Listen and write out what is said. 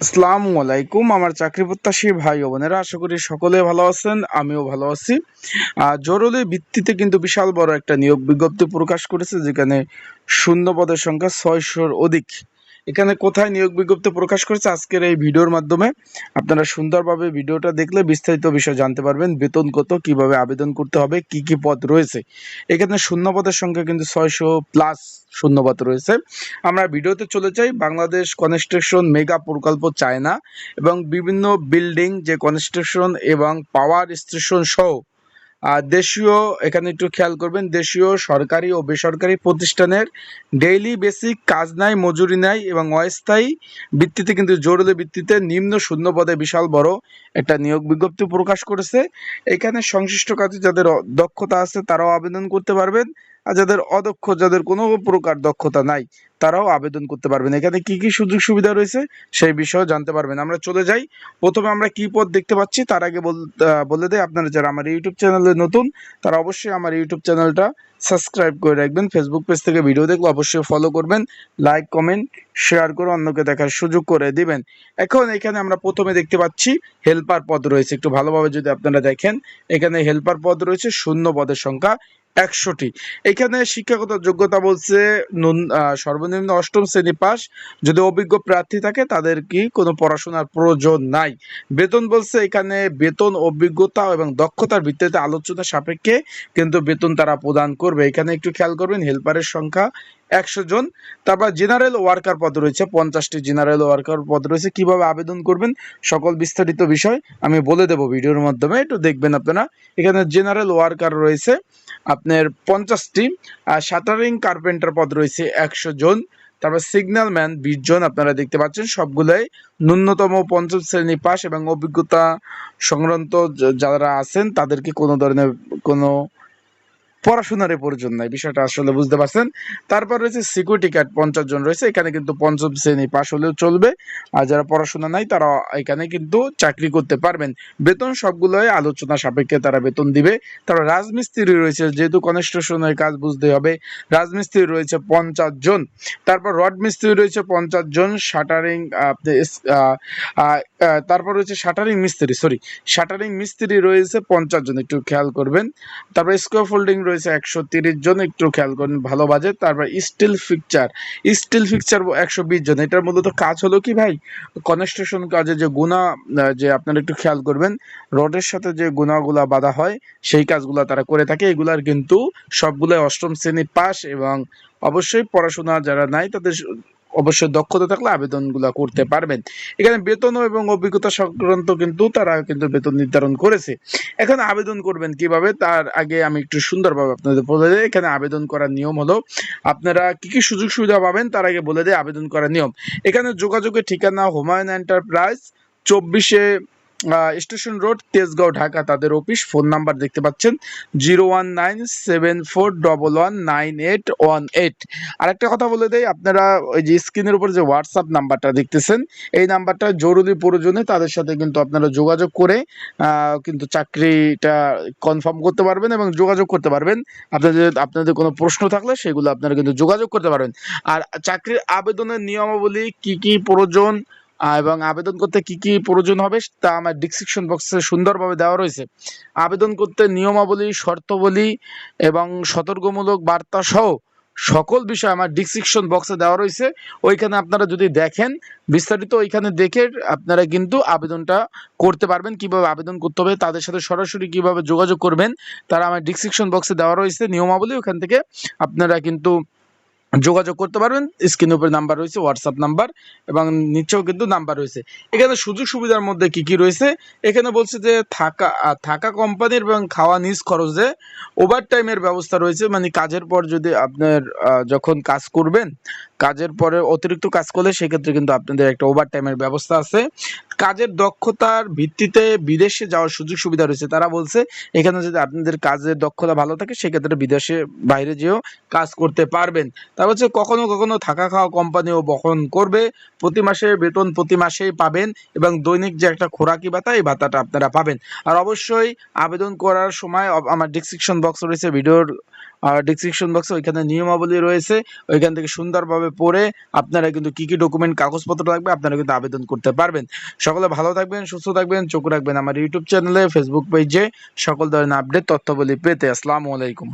আসসালামু আলাইকুম, আমার চাকরি প্রত্যাশী ভাই ও বোনেরা, আশা করি সকলে ভালো আছেন, আমিও ভালো আছি। জরুরি ভিত্তিতে কিন্তু বিশাল বড় একটা নিয়োগ বিজ্ঞপ্তি প্রকাশ করেছে, যেখানে শূন্য পদের সংখ্যা ছয়শোর অধিক। এখানে কোথায় নিয়োগ বিজ্ঞপ্তি প্রকাশ করেছে আজকের এই ভিডিওর মাধ্যমে। আপনারা সুন্দরভাবে ভিডিওটা দেখলে বিস্তারিত বিষয় জানতে পারবেন, বেতন কত, কীভাবে আবেদন করতে হবে, কি কি পদ রয়েছে। এখানে শূন্য পদের সংখ্যা কিন্তু ছয়শো প্লাস শূন্যপদ রয়েছে। আমরা ভিডিওতে চলে যাই, বাংলাদেশ কনস্ট্রাকশন মেগা প্রকল্প চায়না এবং বিভিন্ন বিল্ডিং যে কনস্ট্রাকশন এবং পাওয়ার স্টেশন সহ দেশীয়, এখানে একটু খেয়াল করবেন, দেশীয় সরকারি ও বেসরকারি প্রতিষ্ঠানের ডেইলি বেসিক কাজ নাই, মজুরি নাই এবং অস্থায়ী ভিত্তিতে কিন্তু জরুরি ভিত্তিতে নিম্ন শূন্য পদে বিশাল বড় একটা নিয়োগ বিজ্ঞপ্তি প্রকাশ করেছে। এখানে সংশ্লিষ্ট কাজে যাদের দক্ষতা আছে তারাও আবেদন করতে পারবেন। আর যাদের অদক্ষ, যাদের কোনো প্রকার দক্ষতা নাই, তারাও আবেদন করতে পারবেন। এখানে কি কি সুযোগ সুবিধা রয়েছে সেই বিষয়ে জানতে পারবেন। আমরা চলে যাই। প্রথমে আমরা কি পদ দেখতে পাচ্ছি, তার আগে বল- দেয় আপনারা যারা আমার ইউটিউব চ্যানেলে নতুন, তারা অবশ্যই আমার ইউটিউব চ্যানেলটা সাবস্ক্রাইব করে রাখবেন। ফেসবুক পেজ থেকে ভিডিও দেখলে অবশ্যই ফলো করবেন লাইক কমেন্ট শেয়ার করে অন্যকে দেখার সুযোগ করে দিবেন। এখন এখানে আমরা প্রথমে দেখতে পাচ্ছি হেল্পার পদ রয়েছে। একটু ভালোভাবে যদি আপনারা দেখেন, এখানে হেল্পার পদ রয়েছে, শূন্য পদের সংখ্যা। একশোটি। এখানে শিক্ষাগত যোগ্যতা বলছে সর্বনিম্ন অষ্টম শ্রেণি পাস যদি অভিজ্ঞ প্রার্থী থাকে, তাদের কি কোনো পড়াশোনার প্রয়োজন নাই? বেতন বলছে এখানে বেতন, অভিজ্ঞতা এবং দক্ষতার ভিত্তিতে আলোচনা সাপেক্ষে কিন্তু বেতন তারা প্রদান করবে। এখানে একটু খেয়াল করবেন, হেল্পারের সংখ্যা একশো জন। তারপর জেনারেল ওয়ার্কার পদ রয়েছে, পঞ্চাশটি জেনারেল ওয়ার্কার পদ রয়েছে। কীভাবে আবেদন করবেন? সকল বিস্তারিত বিষয় আমি বলে দেব ভিডিওর মাধ্যমে, একটু দেখবেন আপনারা। এখানে জেনারেল ওয়ার্কার রয়েছে, আপনার পঞ্চাশটি। আর শাটারিং কার্পেন্টার পদ রয়েছে একশো জন। তারপর সিগন্যাল ম্যান বিশ জন, আপনারা দেখতে পাচ্ছেন, সবগুলোই ন্যূনতম পঞ্চম শ্রেণি পাস এবং অভিজ্ঞতা সংক্রান্ত যারা আছেন, তাদেরকে কোনো ধরনের কোনো পড়াশোনার প্রয়োজন নাই, বিষয়টা আসলে বুঝতে পারছেন। তারপর রয়েছে সিকিউরিটি গার্ড পঞ্চাশ জন রয়েছে, এখানে কিন্তু পঞ্চম শ্রেণি পাস হলেও চলবে। আর যারা পড়াশোনা নাই, তারা এখানে কিন্তু চাকরি করতে পারবেন। বেতন সবগুলোই আলোচনা সাপেক্ষে তারা বেতন দিবে। তারপর রাজমিস্ত্রি রয়েছে, যেহেতু কনস্ট্রাকশনের কাজ বুঝতে হবে, রাজমিস্ত্রি রয়েছে পঞ্চাশ জন। তারপর রড মিস্ত্রি রয়েছে পঞ্চাশ জন শাটারিং তারপর রয়েছে শাটারিং মিস্ত্রি সরি শাটারিং মিস্ত্রি রয়েছে পঞ্চাশ জন, একটু খেয়াল করবেন। তারপর স্কোয়ার ফোল্ডিং রয়েছে একশো তিরিশ জন, একটু খেয়াল করেন, ভালো বাজেট তারপর স্টিল ফিকচার স্টিল ফিকচার একশো বিশ জন। এটার মূলত কাজ হলো কি ভাই? কনস্ট্রাকশন কাজে যে গুণা যে আপনারা একটু খেয়াল করবেন রডের সাথে যে গুণাগুলা বাধা হয়, সেই কাজগুলা তারা করে থাকে। এগুলার কিন্তু সবগুলাই অষ্টম শ্রেণি পাশ এবং অবশ্যই পড়াশোনা যারা নাই তাদের অবশ্যই দক্ষতা থাকলে আবেদনগুলো করতে পারবেন। এখানে বেতন এবং অভিজ্ঞতা সংক্রান্ত কিন্তু তারা কিন্তু বেতন নির্ধারণ করেছে। এখন আবেদন করবেন কীভাবে? তার আগে আমি একটু সুন্দরভাবে আপনাদের বলে দেয় এখানে আবেদন করার নিয়ম হলো, আপনারা কি কি সুযোগ সুবিধা পাবেন তার আগে বলে দেয় আবেদন করার নিয়ম। এখানে যোগাযোগের ঠিকানা হুমায়ুন এন্টারপ্রাইজ, চব্বিশে স্টেশন রোড, তেজগাঁও, ঢাকা, তাদের অফিস ফোন নাম্বার দেখতে পাচ্ছেন, zero one nine seven four double one nine eight one eight. আরেকটা কথা বলে দেয় আপনারা ওই যে স্ক্রিনের উপর যে হোয়াটসঅ্যাপ নাম্বারটা দেখতেছেন, এই নাম্বারটা জরুরি প্রয়োজনে তাদের সাথে কিন্তু আপনারা যোগাযোগ করে কিন্তু চাকরিটা কনফার্ম করতে পারবেন এবং যোগাযোগ করতে পারবেন। আপনাদের আপনাদের কোনো প্রশ্ন থাকলে সেগুলো আপনারা কিন্তু যোগাযোগ করতে পারবেন। আর চাকরির আবেদনের নিয়মাবলী কি কি প্রয়োজন? এবং আবেদন করতে কি কি প্রয়োজন হবে তা আমার ডিসক্রিপশন বক্সে সুন্দরভাবে দেওয়া রয়েছে। আবেদন করতে নিয়মাবলী, শর্তাবলী এবং সতর্কমূলক বার্তা সহ সকল বিষয় আমার ডিসক্রিপশন বক্সে দেওয়া রয়েছে। ওইখানে আপনারা যদি দেখেন, বিস্তারিত ওইখানে দেখে আপনারা কিন্তু আবেদনটা করতে পারবেন, কীভাবে আবেদন করতে হবে, তাদের সাথে সরাসরি কীভাবে যোগাযোগ করবেন, তারা আমার ডিসক্রিপশন বক্সে দেওয়া রয়েছে। নিয়মাবলী ওখান থেকে আপনারা কিন্তু যোগাযোগ করতে পারবেন। স্ক্রিনের উপরে নাম্বার রয়েছে হোয়াটসঅ্যাপ নাম্বার এবং নিচেও কিন্তু নাম্বার রয়েছে। এখানে সুযোগ সুবিধার মধ্যে কি কি রয়েছে? এখানে বলছে যে থাকা থাকা কোম্পানির এবং খাওয়া নিজ খরচে ওভার টাইমের ব্যবস্থা রয়েছে। মানে কাজের পর যদি আপনার যখন কাজ করবেন, কাজের পরে অতিরিক্ত কাজ করলে সেক্ষেত্রে কিন্তু আপনাদের একটা ওভার টাইমের ব্যবস্থা আছে। কাজের দক্ষতার ভিত্তিতে বিদেশে যাওয়ার সুযোগ সুবিধা রয়েছে। তারা বলছে, এখানে যদি আপনাদের কাজের দক্ষতা ভালো থাকে, সেক্ষেত্রে বিদেশে বাইরে যেও কাজ করতে পারবেন। তারপর হচ্ছে কখনো কখনো থাকা খাওয়া কোম্পানিও বহন করবে। প্রতি মাসে বেতন প্রতি মাসেই পাবেন এবং দৈনিক যে একটা খোরাকি ভাতা, এই ভাতাটা আপনারা পাবেন। আর অবশ্যই আবেদন করার সময় আমার ডিসক্রিপশন বক্স রয়েছে, ভিডিওর ডিসক্রিপশন বক্সে ওইখানে নিয়মাবলী রয়েছে। ওইখান থেকে সুন্দরভাবে পড়ে আপনারা কিন্তু কি কি ডকুমেন্ট কাগজপত্র লাগবে, আপনারা কিন্তু আবেদন করতে পারবেন। সকলে ভালো থাকবেন, সুস্থ থাকবেন, চোখ রাখবেন আমার ইউটিউব চ্যানেলে ফেসবুক পেজে সকল ধরনের আপডেট তথ্যবলী পেতে। আসসালামু আলাইকুম।